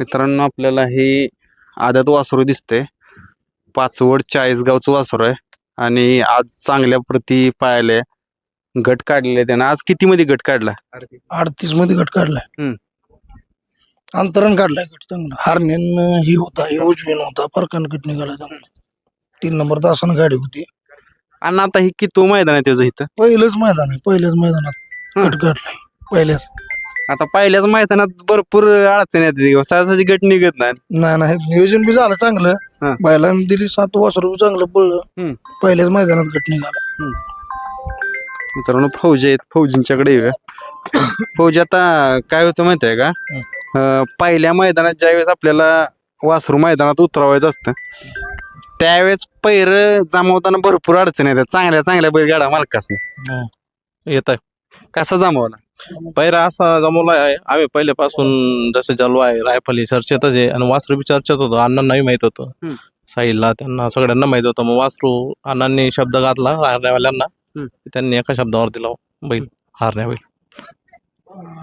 मित्रांनो आपल्याला हे आदत वासरू दिसते. पाचवड चाळीसगावचं वासरू आहे. आणि आज चांगल्या प्रती पाहिले गट काढलेले त्यानं. आज किती मध्ये गट काढला? अडतीसमध्ये गट काढलाय. अंतरण काढलाय गट चांगला. हारण्यान ही होता हे उजवीन होता. फरकान गट निघाला चांगला. तीन नंबर तासानं गाडी होती. आणि आता ही किती मैदान आहे त्याचं इथं? पहिलंच मैदान आहे. पहिल्याच मैदानात. गट काढलाय. पहिल्याच. आता पहिल्याच मैदानात भरपूर अडचण येते सहसाची गट निघत नाही. नाही नाही. नियोजन बी झालं हं. चांगलं बैलांनी दिली सात वासरू चांगलं पडलं हं. पहिल्याच मैदानात गट निघाला. मित्रांनो फौजी आहेत. फौजींच्याकडे येऊया. फौजी आता काय होतं माहिती आहे का पहिल्या मैदानात ज्यावेळेस आपल्याला वासरू मैदानात उतरवायचं असतं त्यावेळेस पैर जमवताना भरपूर अडचण येतात. चांगल्या चांगल्या बैलगाडा मालकासने. येत आहे कसा जमवला? पैरा असा जमवला आहे आम्ही पहिल्यापासून जसं चालू आहे रायफली चर्चेतच आहे आणि वासरू बी चर्चेत होतं अण्णांनाही माहीत होतं. हम्म. साहिलला त्यांना सगळ्यांना माहीत होतं मग वासरू अण्णांनी शब्द घातला हारण्यावाल्यांना. हम्म. त्यांनी एका शब्दावर दिला बैल हारण्या बैल.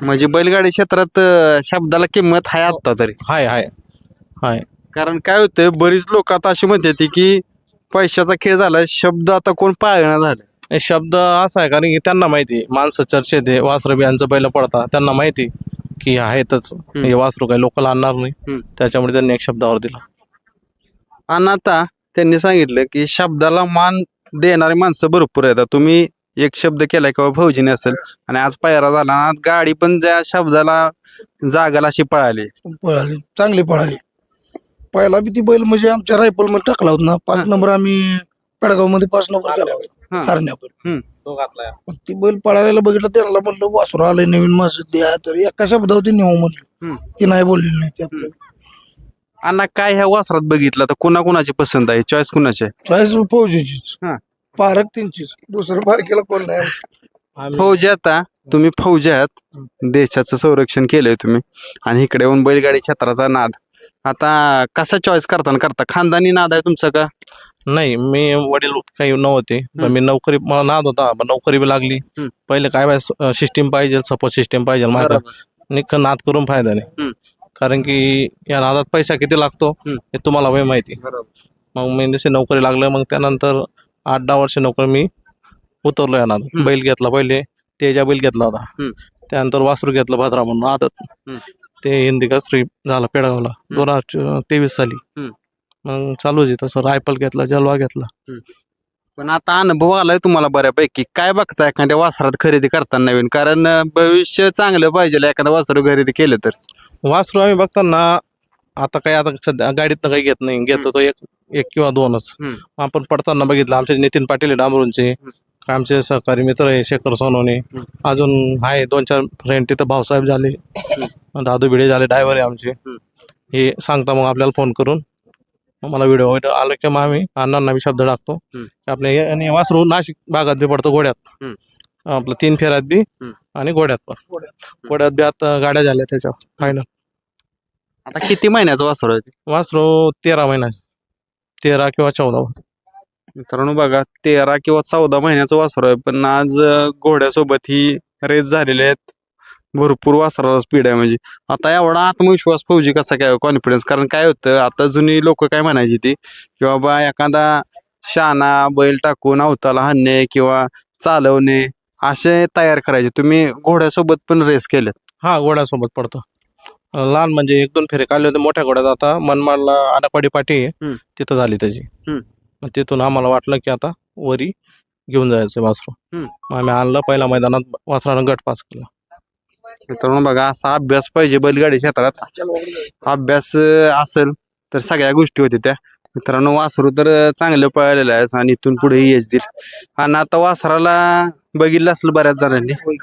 म्हणजे बैलगाडी क्षेत्रात अं, शब्दाला किंमत आहे आता तरी. हाय हाय हाय. कारण काय होतं बरीच लोक आता अशी म्हणते की पैशाचा खेळ झाला शब्द आता कोण पाळणं झालं? हे शब्द असा आहे कारण की त्यांना माहिती आहे, माणसं चर्चेत आहे वासरं बी यांचं बैल पडता त्यांना माहिती आहे की हे आहेतच हे वासरू काही लोकल आणणार नाही. त्याच्यामुळे त्यांनी एक शब्दावर दिला. आणि आता त्यांनी सांगितलं की शब्दाला मान देणारी माणसं भरपूर आहेत. तुम्ही एक शब्द केलाय किंवा फौजीने असेल आणि आज पायरा झाला ना गाडी पण ज्या शब्दाला जागाला अशी पळाली. पळाली चांगली पळाली. पहिला बी ती बैल म्हणजे आमच्या रायफलमध्ये टाकला होता ना. पाच. नंबर आम्ही पेडगावमध्ये पाच नंबर हं. हरण्यावर तो घातलाय मग ती बैल पळायला बघितलं त्यांना म्हणलं वासरू आलंय नवीन मास द्या. तर एका शब्दावर ती नेऊ म्हणलं. हं. ती नाही बोललेली नाही ती आपल्याला अण्णा काय ह्या वासरात बघितलं? तर कुणा कुणाची पसंत आहे? चॉईस कुणाची आहे? चॉईस फौजीचीच. हं. पारक त्यांचीच. दुसरं पारखेला कोण नाही फौजी आता तुम्ही फौजी आहात. देशाचं संरक्षण केलंय तुम्ही. आणि इकडे येऊन बैलगाडी क्षेत्राचा नाद. आता कसा चॉईस करताना करता? खानदानी नाद आहे तुमचा का? नाही मी वडील काही नव्हते पण. मी नोकरी मला नाद होता पण नोकरी बी लागली हम्म. पहिले काय सिस्टीम पाहिजे सपोर्ट सिस्टीम पाहिजे माझ्या निक नाद करून फायदा नाही. कारण की या नादात पैसा किती लागतो हम्म. हे तुम्हाला वय माहिती मग मी जसे नोकरी लागलं मग त्यानंतर आठ दहा वर्ष नोकरी मी उतरलो या नादात हम्म. बैल घेतला पहिले तेजा बैल घेतला होता हम्म. त्यानंतर वासरू घेतलं भद्रा म्हणून आदत हम्म. ते हिंदी कस्त्री झाला पेडगावला दोन हजार तेवीस साली हम्म. मग चालू आहे तसं. रायफल घेतला जलवा घेतला. पण आता अनुभव आलाय तुम्हाला बऱ्यापैकी. काय बघता एखाद्या वासरात खरेदी करताना नवीन? कारण अं, भविष्य चांगलं पाहिजे एखादं वासरू खरेदी केलं तर. वासरू आम्ही बघताना आता काही आता सध्या गाडीत काही घेत नाही. घेतो तो एक एक किंवा दोनच. हम्म. आपण पडताना बघितलं आमचे नितीन पाटील आहे डांबरूंचे आमचे सहकारी मित्र आहे शेखर सोनवणे. अजून आहे दोन चार फ्रेंड तिथं भाऊसाहेब झाले. दादू भिडे झाले ड्रायव्हर आहे आमचे. हे सांगता मग आपल्याला फोन करून. मग मला व्हिडिओ व्हिडिओ आलं की मग आम्ही अण्णांना मी शब्द टाकतो हम्म. की आपले हे- आणि वासरू नाशिक भागात बी पडतो घोड्यात हम्म. आपलं तीन फेऱ्यात बी हम्म. आणि घोड्यात पण घोड्यात. घोड्यात बी आता गाड्या झाल्या त्याच्यावर फायनल आता किती महिन्याचं वासरू आहे ते? वासरू तेरा महिन्याचे तेरा किंवा चौदा मित्रांनो बघा तेरा किंवा चौदा महिन्याचं वासरू आहे पण आज अं, घोड्यासोबत ही रेस झालेले आहेत भरपूर वासराला स्पीड आहे म्हणजे. आता एवढा आत्मविश्वास फौजी कसा काय कॉन्फिडन्स कारण काय होतं आता जुनी लोक काय म्हणायची ती? की बाबा एखादा शाना बैल टाकून अवताला हाणणे किंवा चालवणे असे तयार करायचे. तुम्ही घोड्यासोबत पण रेस केलेत. हा घोड्यासोबत पडतो. लहान म्हणजे एक दोन फेरे काढले होते मोठ्या घोड्यात. आता मनमाडला आडापाडी पाठी. तिथं झाली त्याची. मग तिथून आम्हाला वाटलं की आता वरी घेऊन जायचं वासरू. आम्ही आणलं पहिल्या मैदानात वासरानं गट पास केला. मित्रांनो बघा असा अभ्यास पाहिजे बैलगाडी क्षेत्रात. अभ्यास असेल तर सगळ्या गोष्टी होत्या त्या. मित्रांनो वासरू तर चांगलं पळालेलं आहे आणि इथून पुढे यश देईल. आणि आता वासराला बघितलं असेल बऱ्याच जणांनी.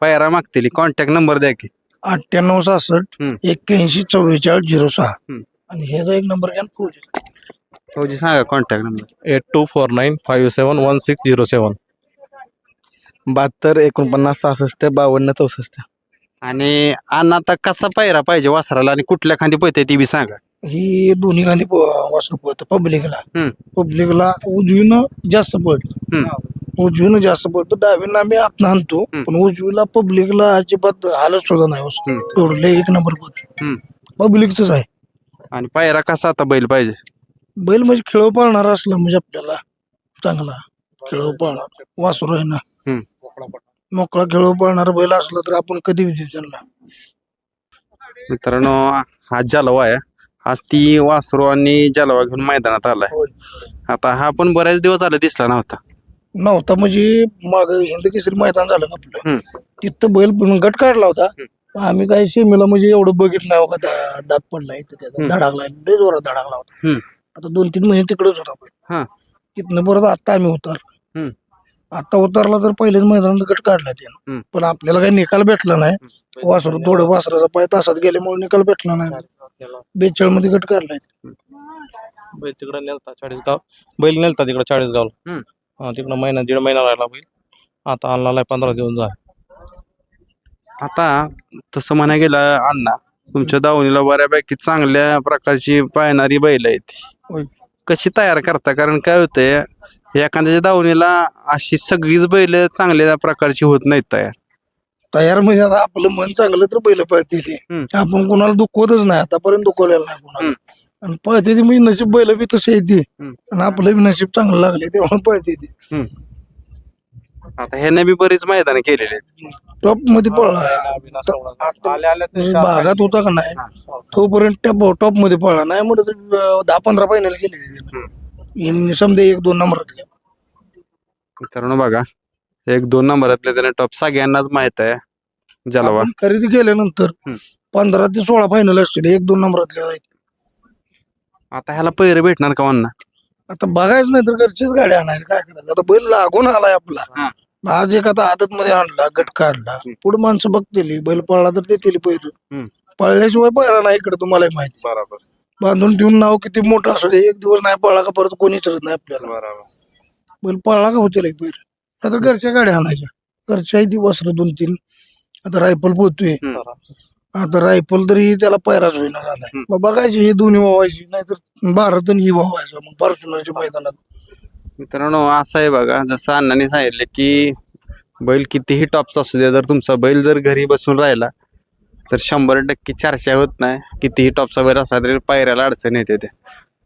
पायरा मागतील. कॉन्टॅक्ट नंबर द्या की. अठ्ठ्याण्णव सहासष्ट हं. एक्क्याऐंशी चव्वेचाळीस झिरो सहा. हं. आणि ह्याचा एक नंबर घ्या फौजी. फौजी सांगा contact number eight two four nine five seven one six zero seven. बहात्तर एकोणपन्नास सहासष्ट बावन्न चौसष्ट. आणि अण्णा आता कसा पायरा पाहिजे वासराला आणि कुठल्या खांदी पळते ती बी सांगा ही दोन्ही गांधी वासरू पळतं पब्लिकला. पब्लिकला उजवीनं जास्त पळतं. उजवीनं जास्त पळतं डावीनं आम्ही आतनं आणतो. पण उजवीला पब्लिकला अजिबात हालत सुद्धा नाही वासरू. हं. एवढं लय एक नंबर पळत. पब्लिकच आहे आणि पायरा कसा आता बैल पाहिजे बैल म्हणजे खेळ पाळणारा असला म्हणजे आपल्याला चांगला खेळ पाळणार वासरू आहे ना मोकळा खेळ पाळणारा बैल असला तर आपण कधी विजय त्यांना मित्रांनो हा जलवा आहे आज ती वासरू आणि जलवा घेऊन मैदानात आलाय होय. आता हा पण बऱ्याच दिवस आला दिसला नव्हता नव्हता म्हणजे माग हिंद केसरी मैदान झालं ना आपलं हम्म. तिथं बैल पण गट काढला होता आम्ही काय शेमीला म्हणजे एवढं बघितलं नाही बघा दा- दात इथं त्याचा हम्म. धडाकलाय लय जोरात धडाकला होता हम्म. आता दोन तीन महिने तिकडेच होता बैल हा. तिथनं परत आता आम्ही उतरलो हम्म. आता उतरला तर पहिलेच मैदानात गट काढला त्यानं. पण आपल्याला काही निकाल भेटला नाही. वासरू थोडं वासराचा पाय तासात गेल्यामुळे निकाल भेटला नाही. बेचाळमध्ये गट काढलाय. बैल तिकडे नेलता चाळीस गाव बैल नेलता तिकडे चाळीस गावला हम्म. हा तिकडं महिना दीड महिना राहिला बैल. आता आणला पंधरा दिवस झाले. आता तसं म्हणा गेलं अण्णा तुमच्या दावणीला बऱ्यापैकी चांगल्या प्रकारची पाळणारी बैल आहेत. कशी तयार करता? कारण काय होतंय एखाद्याच्या दावणीला अशी सगळीच बैल चांगल्या प्रकारची होत नाहीत तयार. तयार म्हणजे आता आपलं मन चांगलं तर बैल पळतील. हम्म. आपण कोणाला दुखवतच नाही. आतापर्यंत दुखवलेलं नाही कोणाला. आणि पळते ती म्हणजे नशीब बैल बी तसे येते हम्म. आणि आपलं बी नशीब चांगलं लागले तेव्हा पळते ती. आता ह्याने बी बरीच मैदान केलेली आहेत. टॉपमध्ये पळला आले आले म्हणजे भागात होता का नाही? तोपर्यंत टॉप टॉपमध्ये पळला. नाही म्हणत तर, अं, दहा पंधरा फायनल केले. समजा एक दोन नंबरात मित्रांनो बघा एक दोन नंबरातले त्याने टॉप सगळ्यांनाच माहीत आहे जलवा. आपण खरेदी केल्यानंतर हम्म. पंधरा ते सोळा फायनल असतील एक दोन नंबरातले आहेत आता ह्याला पैरे भेटणार का म्हणणार आता बघायचं नाही तर घरचीच गाडी आणायला काय करायचं? आता बैल लागून आलाय आपला. आज एक आता आदत मध्ये आणला गट काढला. पुढे माणसं बघतील बैल पळला तर देतील हम्म. पळल्याशिवाय पळला नाही इकडे तुम्हाला माहिती बरोबर. बांधून ठेवून नाव किती मोठं असू दे एक दिवस नाही पळला का परत कोणी विचारत नाही आपल्याला. बरोबर. बैल पळला का होतील एक पैर आता घरच्या गाड्या आणायच्या. घरच्या ती वस्त्र दोन तीन आता रायफल पोहतोय. आता रायफल तरी त्याला पैराच होईना झालाय. मग बघायची ही दोन्ही व्हावायची नाहीतर भारत आणि ही व्हावायचं मग फॉर्च्युनरच्या मैदानात. मित्रांनो असं आहे बघा जसं अण्णांनी सांगितलं की बैल कितीही टॉपचा असू द्या जर तुमचा बैल जर घरी बसून राहिला तर शंभर टक्के चर्चा होत नाही. कितीही टॉपचा बैल असला तरी पायऱ्याला अडचण येते ते.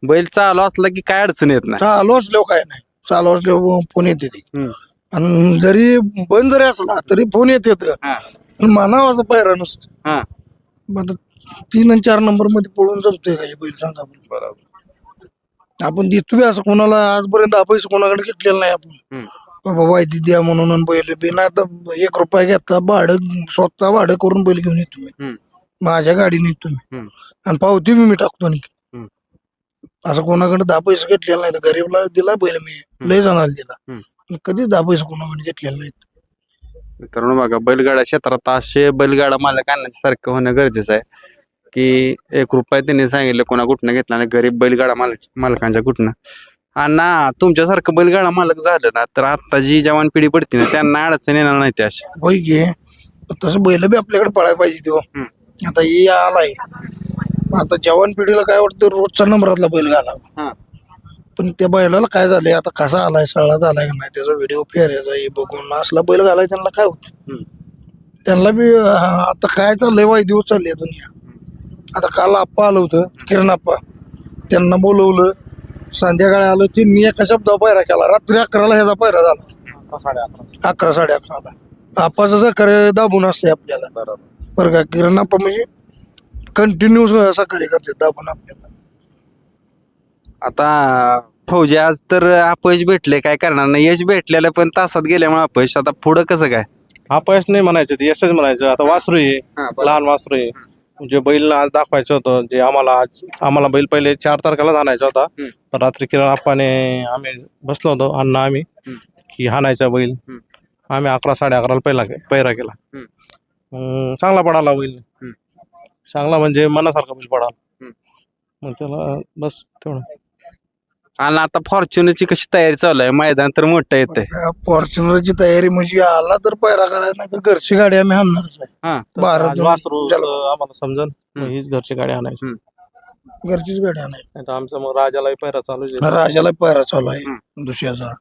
बैल चालू असला की काय अडचण येत नाही. चालू असल्यावर काय नाही. चालू असल्यावर फोन येते ते. हम्म. आणि जरी बंद जरी असला तरी फोन येते हा. पण मानावाचा पायरा नसतो. हा. मग आता तीन आणि चार नंबरमध्ये पळून जमतोय का हे बैल सांगा बरं. बरोबर. आपण देतोय असं कोणाला आजपर्यंत हा पैसे कोणाकडे घेतलेला नाही आपण. हम्म. बाबा वायदी द्या म्हणून आणि बैल बिना आता एक रुपया घेतला भाडं स्वतः भाडं करून बैल घेऊन येतो मी. हम्म. माझ्या गाडीने येतो मी. हम्म. आणि पावती बी मी टाकतो हम्म. असं कोणाकडे दहा पैसे घेतलेला नाही तर गरीबला दिला बैल मी. लय जणाला दिला. हम्म. पण कधीच दहा पैसे कोणाकडे घेतलेले नाहीत. मित्रांनो बघा बैलगाडा क्षेत्रात असे बैलगाडा मालक आणण्यासारखं होणं गरजेचं आहे की एक रुपया त्यांनी सांगितलं कोणा कुठनं घेतला नाही. गरीब बैलगाडा मालक मालकांच्या कुठनं. अण्णा तुमच्यासारखं बैलगाडा मालक झालं ना तर आता जी जवान पिढी पडते ना त्यांना अडचण येणार नाही त्या अशा. होय घे तसं बैल बी आपल्याकडे पळायला पाहिजे हम्म. आता हे आलाय. आता जवान पिढीला काय वाटतं रोजचा नंबरातला बैल घालावा. हा. पण त्या बैलाला काय झालंय आता कसा आलाय सळा झालाय का नाही त्याचा व्हिडिओ फेरायचा हे बघून असला बैल घालाय त्यांना काय होत? हम्म. त्यांना बी अं, आता काय चाललंय वाई दिवस चालले दुनिया. आता काल आप्पा आलं होतं किरण आप्पा. त्यांना बोलवलं संध्याकाळी आलं ते मी एका शब्दावर पायरा केला. रात्री अकराला ह्याचा पायरा झाला. साडे अकरा साडे अकराला. आप्पाचं सहकार्य दाबून असते आपल्याला. बरं का? किरण आप्पा म्हणजे कंटिन्यू सहकार्य करते दाबून आपल्याला. आता फौजी आज तर अपयश भेटले काय करणार नाही. यश भेटलेलं पण तासात गेल्यामुळे अपयश. आता पुढं कसं काय? अपयश नाही म्हणायचं ते यशच म्हणायचं. आता वासरू आहे. लहान वासरू आहे. जे बैल आज दाखवायचं होतं जे आम्हाला आज आम्हाला बैल पहिले चार तारखेला आणायचा होता हम्म. पण रात्री किरण आप्पाने आम्ही बसलो होतो अण्णा आम्ही हम्म. की हाणायचा बैल हम्म. आम्ही अकरा साडे अकराला पहिला पैरा केला हम्म. मग चांगला पडाला बैल हम्म. चांगला म्हणजे मनासारखा बैल पडाला हम्म. मग त्याला बस तेवढं आणि आता फॉर्च्युनरची कशी तयारी चालू आहे? मैदान तर मोठं येतंय. फॉर्च्युनरची तयारी म्हणजे आला तर पायरा करायला नाही तर घरची गाडी आम्ही आणणारच आहे. हा. भारत आज वासरू जलवा. आम्हाला समजन हम्म. हीच घरची गाडी आणायची. घरचीच गाडी आणायची. नाही तर आमचं मग राजालाही पैरा चालू आहे. राजाला पायरा चालू आहे. दुसऱ्याचा.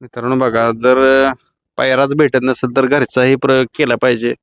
मित्रांनो बघा जर पायराच भेटत नसेल तर घरचाही प्रयोग केला पाहिजे.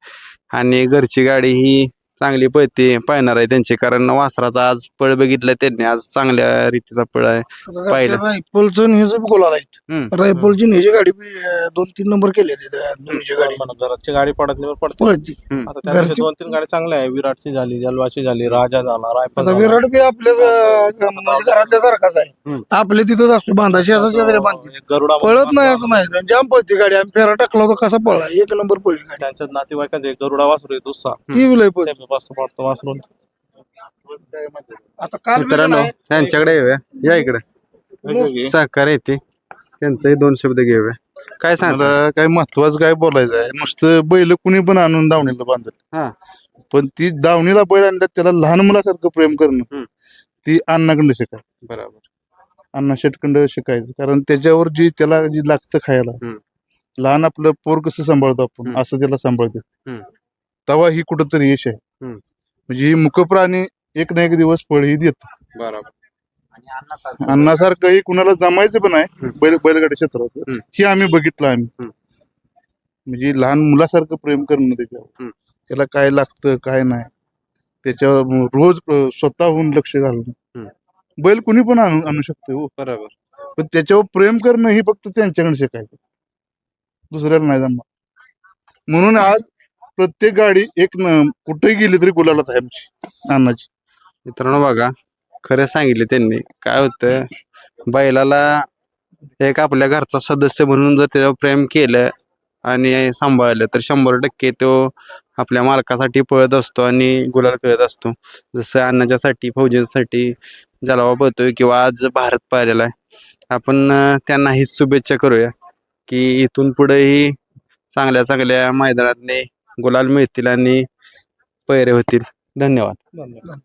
आणि घरची गाडी ही चांगली पळते पाहणार आहे त्यांची. कारण वासराचा आज पळ बघितलं त्यांनी. आज चांगल्या रीतीचा पळ आहे. पाहिलं. रायफलचं आणि ह्याचं बी गोलाला आहेत हम्म. रायफलची न्याची गाडी बी अं, दोन तीन नंबर केले दोन्हीची गाडी. घराची गाडी पडत नाही पडते पळती. आता त्यापेक्षा घरची- दोन तीन गाड्या चांगल्या आहे. विराटची झाली जलवाची झाली राजा झाला रायफल आता झाला. विराट बी आपल्या अं, म्हणजे घरातल्या सारखाच आहे. हम्म. आपल्या तिथंच असतो. बांधाशी असं शेजारी बांधते. एक गरुडा पळत नाही असं नाही. जाम पळते गाडी. आम्ही फेरा टाकला होता कसा पळला? एक नंबर पळली गाडी. त्यांच्या नातेवाईकांचे गरुडा वासरू आहे दुसरा. ती बी लय पळते. पडतो वासरून आता काल मित्रांनो. त्यांच्याकडे येऊया या इकडे सहकार्य येते त्यांचंही दोन शब्द घेऊया काय सांग मला काय महत्वाचं काय बोलायचं आहे नुसतं बैल कुणी पण आणून दावणीला हा. बांधत पण ती दावणीला बैल आणल्यात त्याला लहान मुलासारखं प्रेम करणं. ती अण्णाकडं शिकाय बरोबर अण्णा शेटकंड शिकायचं कारण त्याच्यावर जी त्याला जी लागतं खायला हम्म. लहान आपलं पोर कसं सांभाळतो आपण हम्म. असं त्याला सांभाळतात हम्म. तेव्हा ही कुठंतरी यश आहे. म्हणजे ही मुकप्राणी एक ना एक दिवस फळ ही देत बरोबर अन्नासारखं ही कुणाला जमायचं पण आहे. बैल बैलगाडी क्षेत्रात. ही आम्ही बघितलं आम्ही. म्हणजे लहान मुलासारखं प्रेम करणं त्याच्यावर. त्याला काय लागतं काय नाही त्याच्यावर रोज स्वतःहून लक्ष घालणं. बैल कुणी पण आणू आणू शकतो हो. बरोबर पण त्याच्यावर प्रेम करणं ही फक्त त्यांच्याकडे शिकायचं दुसऱ्याला नाही जमणार म्हणून आज प्रत्येक गाडी एक न- कुठेही गेली तरी गुलालाच आहे आमची. अन्नाची मित्रांनो बघा खरं सांगितले त्यांनी. काय होतं बैलाला एक आपल्या घरचा सदस्य म्हणून जर त्याच्यावर प्रेम केलं आणि सांभाळलं तर शंभर टक्के तो आपल्या मालकासाठी पळत असतो आणि गुलाल खेळत असतो. जसं अन्नाच्यासाठी फौजींसाठी जलावा पळतोय किंवा आज भारत पाहिलेला आहे. आपण त्यांना हीच शुभेच्छा करूया की इथून पुढेही चांगल्या चांगल्या मैदानातने गुलाल मिळतील आणि पैरे होतील. धन्यवाद. धन्यवाद.